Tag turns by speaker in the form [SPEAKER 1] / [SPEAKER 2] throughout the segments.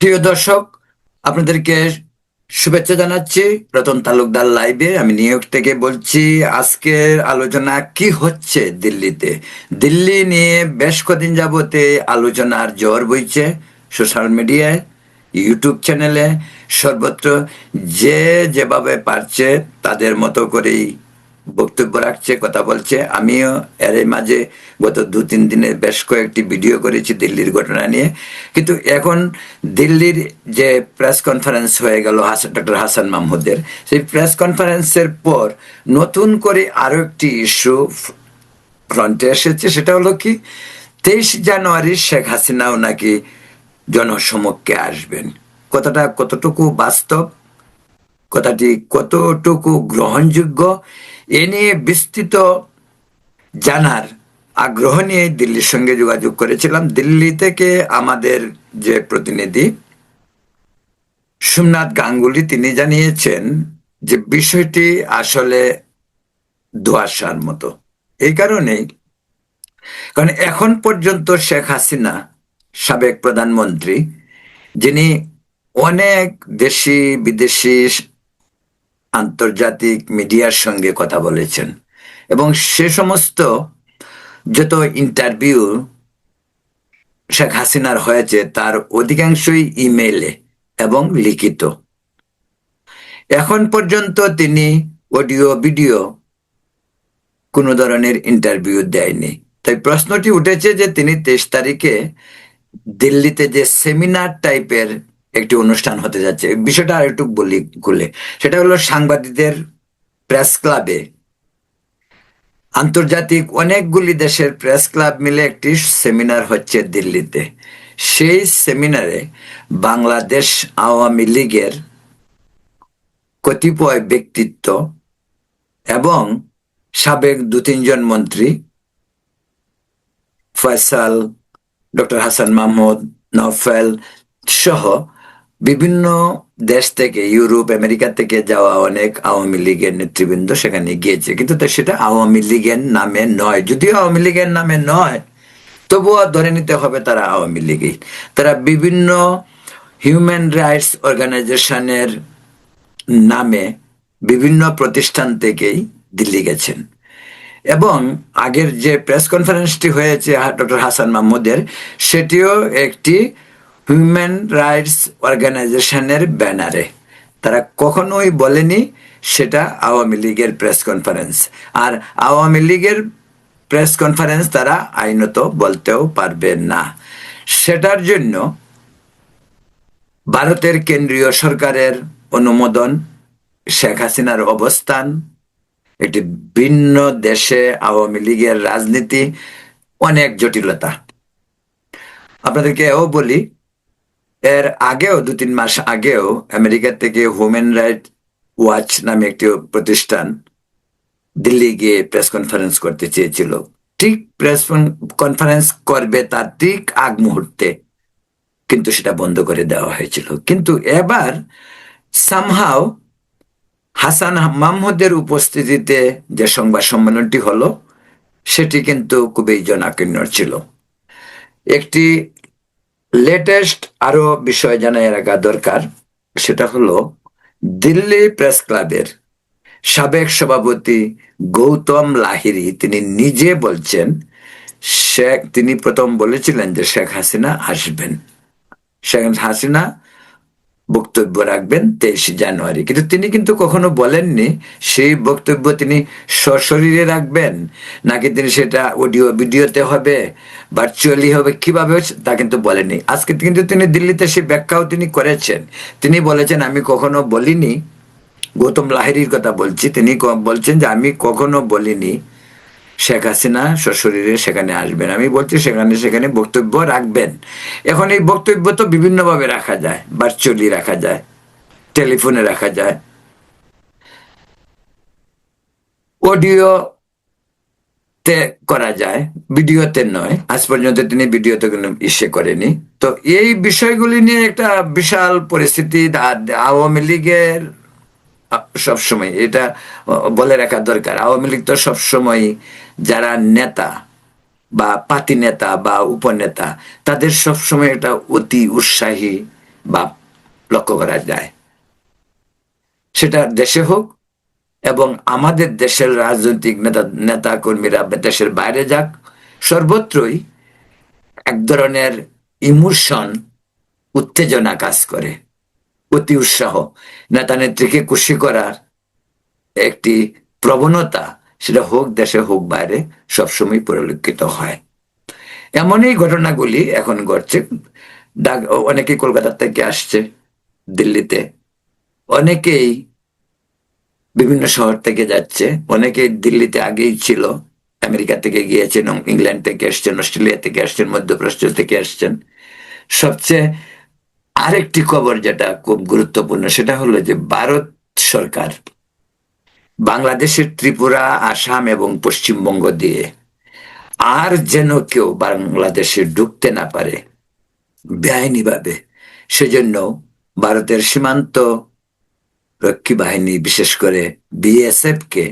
[SPEAKER 1] প্রিয় দর্শক, আপনাদেরকে শুভেচ্ছা জানাচ্ছি রতন তালুকদার লাইভে। আমি নিউ ইয়র্ক থেকে বলছি, আজকের আলোচনা কি হচ্ছে দিল্লিতে? দিল্লি নিয়ে বেশ কদিন যাবতে আলোচনার জ্বর বইছে সোশ্যাল মিডিয়ায়, ইউটিউব চ্যানেলে। সর্বত্র যে যেভাবে পারছে, তাদের মতো করেই বক্তব্য রাখছে, কথা বলছে। আমিও এর মাঝে গত দু তিন দিনে বেশ কয়েকটি ভিডিও করেছি দিল্লির ঘটনা নিয়ে। কিন্তু এখন দিল্লির যে প্রেস কনফারেন্স হয়ে গেল ডক্টর হাসান মাহমুদের, সেই প্রেস কনফারেন্সের পর নতুন করে আরও একটি ইস্যু ফ্রন্টে এসেছে, সেটা হলো কি, তেইশ জানুয়ারি শেখ হাসিনাও নাকি জনসমক্ষে আসবেন। কথাটা কতটুকু বাস্তব, কথাটি কতটুকু গ্রহণযোগ্য এ নিয়ে বিস্তৃত জানার আগ্রহ নিয়ে দিল্লির সঙ্গে যোগাযোগ করেছিলাম। দিল্লি থেকে আমাদের যে প্রতিনিধি সোমনাথ গাঙ্গুলি, তিনি জানিয়েছেন যে বিষয়টি আসলে ধোয়াশার মতো। এই কারণেই, কারণ এখন পর্যন্ত শেখ হাসিনা, সাবেক প্রধানমন্ত্রী, যিনি অনেক দেশি বিদেশি আন্তর্জাতিক মিডিয়ার সঙ্গে কথা বলেছেন। এবং সে সমস্ত যত ইন্টারভিউ শেখ হাসিনার হয়েছে, তার অধিকাংশই ইমেইলে এবং লিখিত। এখন পর্যন্ত তিনি অডিও ভিডিও কোনো ধরনের ইন্টারভিউ দেয়নি। তাই প্রশ্নটি উঠেছে যে তিনি তেইশ তারিখে দিল্লিতে যে সেমিনার টাইপের একটি অনুষ্ঠান হতে যাচ্ছে। বিষয়টা আর একটু বলি, খুলে। সেটা হলো সাংবাদিকদের প্রেস ক্লাবে আন্তর্জাতিক অনেকগুলি দেশের প্রেস ক্লাব মিলে একটি সেমিনার হচ্ছে দিল্লিতে। সেই সেমিনারে বাংলাদেশ আওয়ামী লীগের কতিপয় ব্যক্তিত্ব এবং সাবেক দু তিনজন মন্ত্রী ফয়সাল, ডক্টর হাসান মাহমুদ নফেল সহ বিভিন্ন দেশ থেকে, ইউরোপ, আমেরিকা থেকে যাওয়া অনেক আওয়ামী লীগের নেতৃবৃন্দ সেখানে গিয়েছে। কিন্তু সেটা আওয়ামী লীগের নামে নয়। যদিও আওয়ামী লীগের নামে নয়, তবুও ধরে নিতে হবে তারা আওয়ামী লীগই তারা বিভিন্ন হিউম্যান রাইটস অর্গানাইজেশনের নামে বিভিন্ন প্রতিষ্ঠান থেকেই দিল্লি গেছেন। এবং আগের যে প্রেস কনফারেন্সটি হয়েছে ডক্টর হাসান মাহমুদের, সেটিও একটি হিউম্যান রাইটস অর্গানাইজেশনের ব্যানারে। তারা কখনোই বলেনি সেটা আওয়ামী লীগের প্রেস কনফারেন্স। আর আওয়ামী লীগের প্রেস কনফারেন্স তারা আইনত বলতেও পারবে না। সেটার জন্য ভারতের কেন্দ্রীয় সরকারের অনুমোদন, শেখ হাসিনার অবস্থান, একটি ভিন্ন দেশে আওয়ামী লীগের রাজনীতি, অনেক জটিলতা। আপনাদেরকে এও বলি এর আগেও, দু তিন মাস আগেও আমেরিকা থেকে হিউম্যান রাইট ওয়াচ নামে একটি প্রতিষ্ঠান দিল্লি গিয়ে প্রেস কনফারেন্স করতে চেয়েছিল। ঠিক প্রেস কনফারেন্স করবে তার ঠিক আগ মুহূর্তে, কিন্তু সেটা বন্ধ করে দেওয়া হয়েছিল। কিন্তু এবার সামহাও হাসান মাহমুদের উপস্থিতিতে যে সংবাদ সম্মেলনটি হলো, সেটি কিন্তু খুবই জনাকীর্ণ ছিল। একটি লেটেস্ট আরও বিষয় জানাই রাখা দরকার, সেটা হলো দিল্লি প্রেস ক্লাবের সাবেক সভাপতি গৌতম লাহিরি তিনি নিজে বলছেন শেখ তিনি প্রথম বলেছিলেন যে শেখ হাসিনা আসবেন। শেখ হাসিনা বক্তব্য রাখবেন তেইশে জানুয়ারি। কিন্তু তিনি কিন্তু কখনো বলেননি সেই বক্তব্য তিনি সশরীরে রাখবেন, নাকি তিনি সেটা অডিও ভিডিওতে হবে, ভার্চুয়ালি হবে, কীভাবে তা কিন্তু বলেনি আজকে কিন্তু তিনি দিল্লিতে সেই ব্যাখ্যাও তিনি করেছেন। তিনি বলেছেন, আমি কখনো বলিনি। গৌতম লাহিরির কথা বলছি। তিনি বলছেন যে, আমি কখনো বলিনি। শেখ হাসিনা সশরীরে সেখানে আসবেন। আমি বলছি সেখানে সেখানে বক্তব্য রাখবেন। এখন এই বক্তব্য তো বিভিন্নভাবে রাখা যায়। ভার্চুয়ালি রাখা যায়। টেলিফোনে রাখা যায়। অডিও তে করা যায়। ভিডিওতে নয়। আজ পর্যন্ত তিনি ভিডিওতে কোনো ইসে করেনি। তো এই বিষয়গুলি নিয়ে একটা বিশাল পরিস্থিতি। আওয়ামী লীগের সবসময়, এটা বলে রাখা দরকার। আওয়ামী লীগ তো সবসময় যারা নেতা বা পাতি নেতা বা উপনেতা, তাদের সবসময় একটা অতি উৎসাহী বা লক্ষ্য করা যায়। সেটা দেশে হোক এবং আমাদের দেশের রাজনৈতিক নেতা নেতা কর্মীরা দেশের বাইরে যাক, সর্বত্রই এক ধরনের ইমোশন, উত্তেজনা কাজ করে। অতি উৎসাহ। নেতা নেত্রীকে খুশি করার একটি প্রবণতা সেটা হোক দেশে হোক বাইরে সবসময় পরিলক্ষিত হয়। এমনই ঘটনাগুলি এখন ঘটছে। অনেকেই কলকাতা থেকে আসছে দিল্লিতে। অনেকেই বিভিন্ন শহর থেকে যাচ্ছে। অনেকেই দিল্লিতে আগেই ছিল। আমেরিকা থেকে গিয়েছেন ইংল্যান্ড থেকে এসছেন, অস্ট্রেলিয়া থেকে আসছেন মধ্যপ্রাচ্য থেকে আসছেন সবচেয়ে আরেকটি খবর যেটা খুব গুরুত্বপূর্ণ, সেটা হলো যে ভারত সরকার বাংলাদেশের ত্রিপুরা, আসাম এবং পশ্চিমবঙ্গ দিয়ে আর যেন কেউ বাংলাদেশে ঢুকতে না পারে বেআইনিভাবে, সেজন্য ভারতের সীমান্ত রক্ষী বাহিনী, বিশেষ করে বিএসএফ কে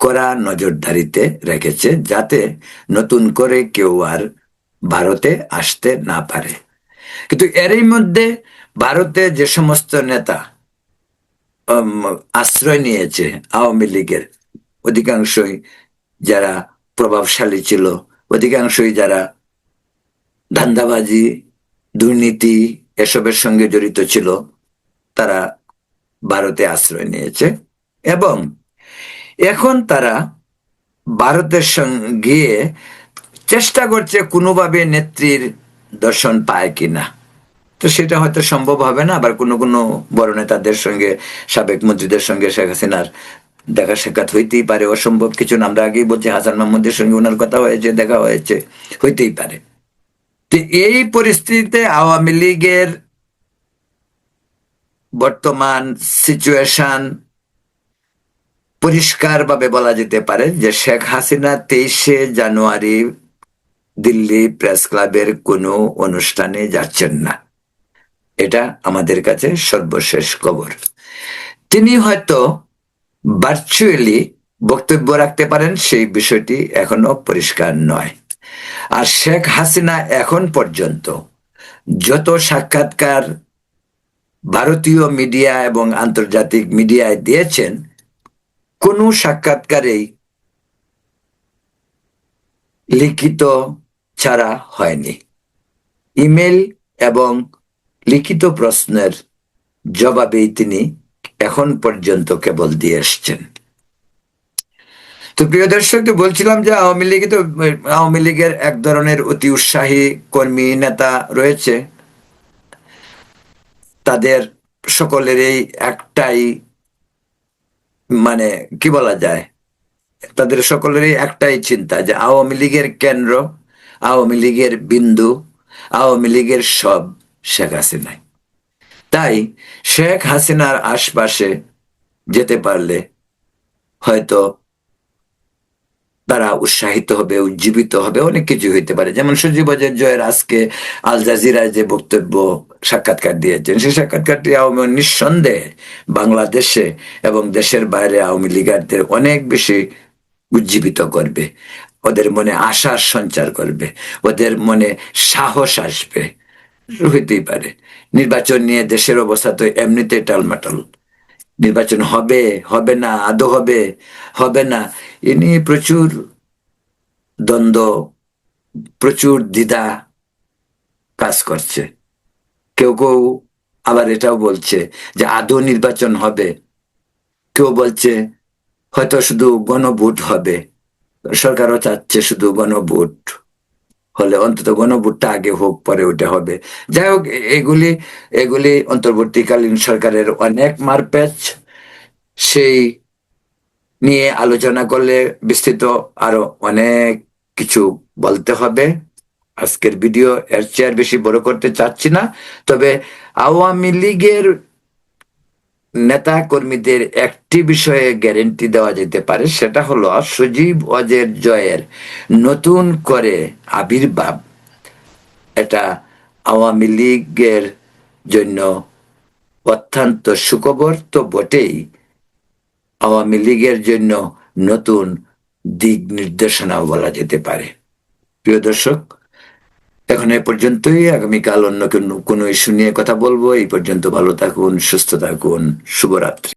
[SPEAKER 1] কড়া নজরদারিতে রেখেছে যাতে নতুন করে কেউ আর ভারতে আসতে না পারে। কিন্তু এরই মধ্যে ভারতে যে সমস্ত নেতা আশ্রয় নিয়েছে আওয়ামী লীগের, অধিকাংশই যারা প্রভাবশালী ছিল, অধিকাংশই যারা ধান্দাবাজি, দুর্নীতি এসবের সঙ্গে জড়িত ছিল, তারা ভারতে আশ্রয় নিয়েছে। এবং এখন তারা ভারতের সঙ্গে গিয়ে চেষ্টা করছে কোনোভাবে নেত্রীর দর্শন পায় কিনা। তো সেটা হয়তো সম্ভব হবে না, আবার কোনো কোনো বড় নেতাদের সঙ্গে, সাবেক মন্ত্রীদের সঙ্গে শেখ হাসিনার দেখা সাক্ষাৎ হইতেই পারে, অসম্ভব কিছু না। আমরা আগেই বলছি, হাসান মাহমুদের সঙ্গে ওনার কথা হয়েছে, দেখা হয়েছে, হইতেই পারে। তো এই পরিস্থিতিতে আওয়ামী লীগের বর্তমান সিচুয়েশন পরিষ্কারভাবে বলা যেতে পারে যে শেখ হাসিনা তেইশে জানুয়ারি দিল্লি প্রেস ক্লাবের কোনো অনুষ্ঠানে যাচ্ছেন না। এটা আমাদের কাছে সর্বশেষ খবর। তিনি হয়তো ভার্চুয়ালি বক্তব্য রাখতে পারেন, সেই বিষয়টি এখনও পরিষ্কার নয়। আর শেখ হাসিনা এখন পর্যন্ত যত সাক্ষাৎকার ভারতীয় মিডিয়া এবং আন্তর্জাতিক মিডিয়ায় দিয়েছেন, কোনো সাক্ষাৎকারেই লিখিত ছাড়া হয়নি। ইমেল এবং লিখিত প্রশ্নের জবাবেই তিনি এখন পর্যন্ত কেবল দিয়ে এসছেন। তো প্রিয় দর্শক, তো বলছিলাম যে আওয়ামী লীগে তো, আওয়ামী লীগের এক ধরনের অতি উৎসাহী কর্মী নেতা রয়েছে। তাদের সকলেরই একটাই মানে কি বলা যায়? তাদের সকলেরই একটাই চিন্তা যে আওয়ামী লীগের কেন্দ্র আওয়ামী লীগের বিন্দু, আওয়ামী লীগের সব শেখ হাসিনাই। তাই শেখ হাসিনার আশপাশে যেতে পারলে হয়তো তারা উৎসাহিত হবে, উজ্জীবিত হবে, অনেক কিছু হইতে পারে। যেমন সজীবজের জয়ের আজকে আল জাজিরায় যে বক্তব্য সাক্ষাৎকার দিয়েছেন, সেই সাক্ষাৎকারটি আওয়ামী নিঃসন্দেহে বাংলাদেশে এবং দেশের বাইরে আওয়ামী লীগারদের অনেক বেশি উজ্জীবিত করবে। ওদের মনে আশার সঞ্চার করবে, ওদের মনে সাহস আসবে। হইতেই পারে। নির্বাচন নিয়ে দেশের অবস্থা তো এমনিতে টালমাটাল। নির্বাচন হবে হবে না, আদৌ হবে হবে না। এ নিয়ে প্রচুর দ্বন্দ্ব, প্রচুর দ্বিধা কাজ করছে। কেউ কেউ আবার এটাও বলছে যে আদৌ নির্বাচন হবে। কেউ বলছে হয়তো শুধু গণভোট হবে। সরকারও চাচ্ছে শুধু গণভোট হলে অন্তত গণভোটটা আগে হোক, পরে ওটা হবে। যাই হোক, এগুলি এগুলি অন্তর্বর্তীকালীন সরকারের অনেক মারপ্যাচ। সেই নিয়ে আলোচনা করলে বিস্তৃত আরও অনেক কিছু বলতে হবে। আজকের ভিডিও এর চেয়ে বেশি বড় করতে চাচ্ছি না। তবে আওয়ামী লীগের নেতা কর্মীদের একটি বিষয়ে গ্যারেন্টি দেওয়া যেতে পারে, সেটা হলো সজীব অজের জয়ের নতুন করে আবির্ভাব। এটা আওয়ামী লীগের জন্য অত্যন্ত সুখবর। তো বটেই আওয়ামী লীগের জন্য নতুন দিক নির্দেশনাও বলা যেতে পারে। প্রিয় দর্শক এখন এ পর্যন্তই। আগামীকাল অন্য কোনো ইস্যু নিয়ে কথা বলব। এই পর্যন্ত ভালো থাকুন, সুস্থ থাকুন। শুভরাত্রি।